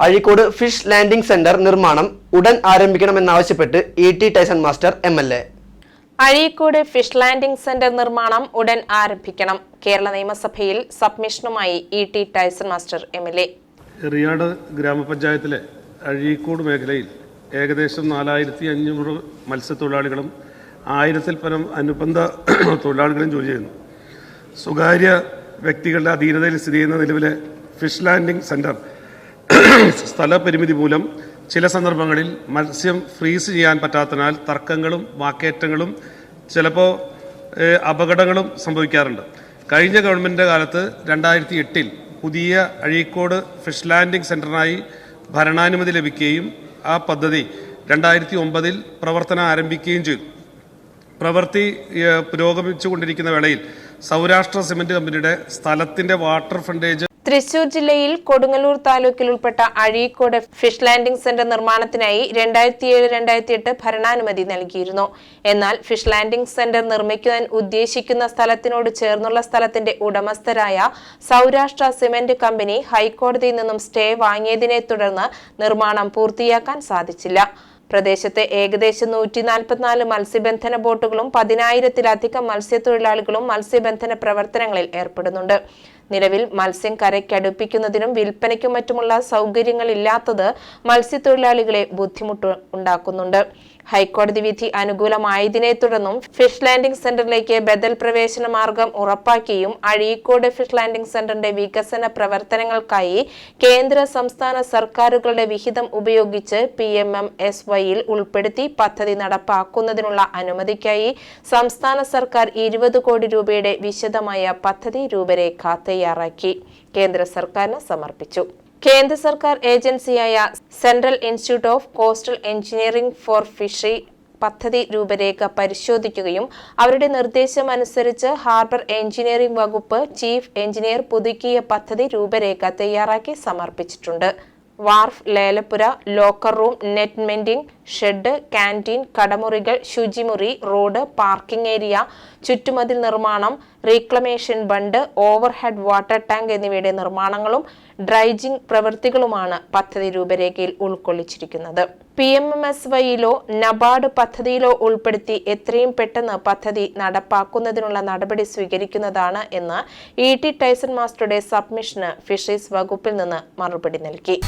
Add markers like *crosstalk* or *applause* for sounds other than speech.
Azhikode fish landing centre നിർമ്മാണം ഉടൻ ആരംഭിക്കണമെന്നാവശ്യപ്പെട്ട് E T Tyson master M L A. Azhikode fish landing centre നിർമ്മാണം ഉടൻ ആരംഭിക്കണം. കേരള നിയമസഭയിൽ സബ്മിഷനുമായി E T Tyson master M L A. റിയാട് ഗ്രാമപഞ്ചായത്തിലെ അഴീക്കോട് മേഖലയിൽ ഏകദേശം നാലായിരത്തി അഞ്ഞൂറ് മത്സ്യത്തൊഴിലാളികളും ആയിരത്തിൽ പരം അനുബന്ധ *clears throat* തൊഴിലാളികളും ജോലി ചെയ്യുന്നു. സ്വകാര്യ വ്യക്തികളുടെ അധീനതയിൽ സ്ഥിതി ചെയ്യുന്ന നിലവിലെ ഫിഷ് ലാൻഡിംഗ് സെന്റർ സ്ഥലപരിമിതി മൂലം ചില സന്ദർഭങ്ങളിൽ മത്സ്യം ഫ്രീസ് ചെയ്യാൻ പറ്റാത്തതിനാൽ തർക്കങ്ങളും വാക്കേറ്റങ്ങളും ചിലപ്പോൾ അപകടങ്ങളും സംഭവിക്കാറുണ്ട്. കഴിഞ്ഞ ഗവൺമെന്റിന്റെ കാലത്ത് രണ്ടായിരത്തി എട്ടിൽ പുതിയ അഴീക്കോട് ഫിഷ് ലാൻഡിംഗ് സെന്ററിനായി ഭരണാനുമതി ലഭിക്കുകയും ആ പദ്ധതി രണ്ടായിരത്തി ഒമ്പതിൽ പ്രവർത്തനം ആരംഭിക്കുകയും ചെയ്തു. പ്രവൃത്തി പുരോഗമിച്ചുകൊണ്ടിരിക്കുന്ന വേളയിൽ സൗരാഷ്ട്ര സിമന്റ് കമ്പനിയുടെ സ്ഥലത്തിന്റെ വാട്ടർ ഫ്രണ്ടേജ് തൃശൂർ ജില്ലയിൽ കൊടുങ്ങല്ലൂർ താലൂക്കിൽ ഉൾപ്പെട്ട അഴീക്കോട് ഫിഷ് ലാൻഡിംഗ് സെന്റർ നിർമ്മാണത്തിനായി രണ്ടായിരത്തി ഏഴ് രണ്ടായിരത്തി എട്ട് ഭരണാനുമതി നൽകിയിരുന്നു. എന്നാൽ ഫിഷ് ലാൻഡിംഗ് സെന്റർ നിർമ്മിക്കുവാൻ ഉദ്ദേശിക്കുന്ന സ്ഥലത്തിനോട് ചേർന്നുള്ള സ്ഥലത്തിന്റെ ഉടമസ്ഥരായ സൗരാഷ്ട്ര സിമന്റ് കമ്പനി ഹൈക്കോടതിയിൽ നിന്നും സ്റ്റേ വാങ്ങിയതിനെ തുടർന്ന് നിർമ്മാണം പൂർത്തിയാക്കാൻ സാധിച്ചില്ല. പ്രദേശത്തെ ഏകദേശം നൂറ്റി നാൽപ്പത്തിനാല് മത്സ്യബന്ധന ബോട്ടുകളും പതിനായിരത്തിലധികം മത്സ്യത്തൊഴിലാളികളും മത്സ്യബന്ധന പ്രവർത്തനങ്ങളിൽ ഏർപ്പെടുന്നുണ്ട്. നിലവിൽ മത്സ്യം കരയ്ക്കടുപ്പിക്കുന്നതിനും വിൽപ്പനയ്ക്കും മറ്റുമുള്ള സൗകര്യങ്ങളില്ലാത്തത് മത്സ്യത്തൊഴിലാളികളെ ബുദ്ധിമുട്ട് ഉണ്ടാക്കുന്നുണ്ട്. ഹൈക്കോടതി വിധി അനുകൂലമായതിനെ തുടർന്നും ഫിഷ് ലാൻഡിംഗ് സെന്ററിലേക്ക് ബദൽ പ്രവേശന മാർഗം ഉറപ്പാക്കിയും അഴീക്കോട് ഫിഷ് ലാൻഡിംഗ് സെന്ററിന്റെ വികസന പ്രവർത്തനങ്ങൾക്കായി കേന്ദ്ര സംസ്ഥാന സർക്കാരുകളുടെ വിഹിതം ഉപയോഗിച്ച് പി എം എം എസ് വൈയിൽ ഉൾപ്പെടുത്തി പദ്ധതി നടപ്പാക്കുന്നതിനുള്ള അനുമതിക്കായി സംസ്ഥാന സർക്കാർ ഇരുപത് കോടി രൂപയുടെ വിശദമായ പദ്ധതി രൂപരേഖ തയ്യാറാക്കി. കേന്ദ്ര സർക്കാരിന് സമർപ്പിച്ചു. കേന്ദ്ര സർക്കാർ ഏജൻസിയായ central institute of coastal engineering for fishery പദ്ധതി രൂപരേഖ പരിശോധിക്കുകയും അവരുടെ നിർദ്ദേശമനുസരിച്ച് ഹാർബർ എഞ്ചിനീയറിംഗ് വകുപ്പ് ചീഫ് എഞ്ചിനീയർ പുതുക്കിയ പദ്ധതി രൂപരേഖ തയ്യാറാക്കി സമർപ്പിച്ചിട്ടുണ്ട്. Wharf ലേലപ്പുര locker room net mending shed canteen കടമുറികൾ ശുചിമുറി റോഡ് പാർക്കിംഗ് ഏരിയ ചുറ്റുമതിൽ നിർമ്മാണം reclamation bund overhead water tank എന്നിവയുടെ നിർമ്മാണങ്ങളും ഡ്രൈജിംഗ് പ്രവൃത്തികളുമാണ് പദ്ധതി രൂപരേഖയിൽ ഉൾക്കൊള്ളിച്ചിരിക്കുന്നത്. പി എം എം എസ് വൈയിലോ നബാർഡ് പദ്ധതിയിലോ ഉൾപ്പെടുത്തി എത്രയും പെട്ടെന്ന് പദ്ധതി നടപ്പാക്കുന്നതിനുള്ള നടപടി സ്വീകരിക്കുന്നതാണ് എന്ന് ഇ ടി ടൈസൺ മാസ്റ്ററുടെ സബ്മിഷന് ഫിഷറീസ് വകുപ്പിൽ നിന്ന് മറുപടി നൽകി.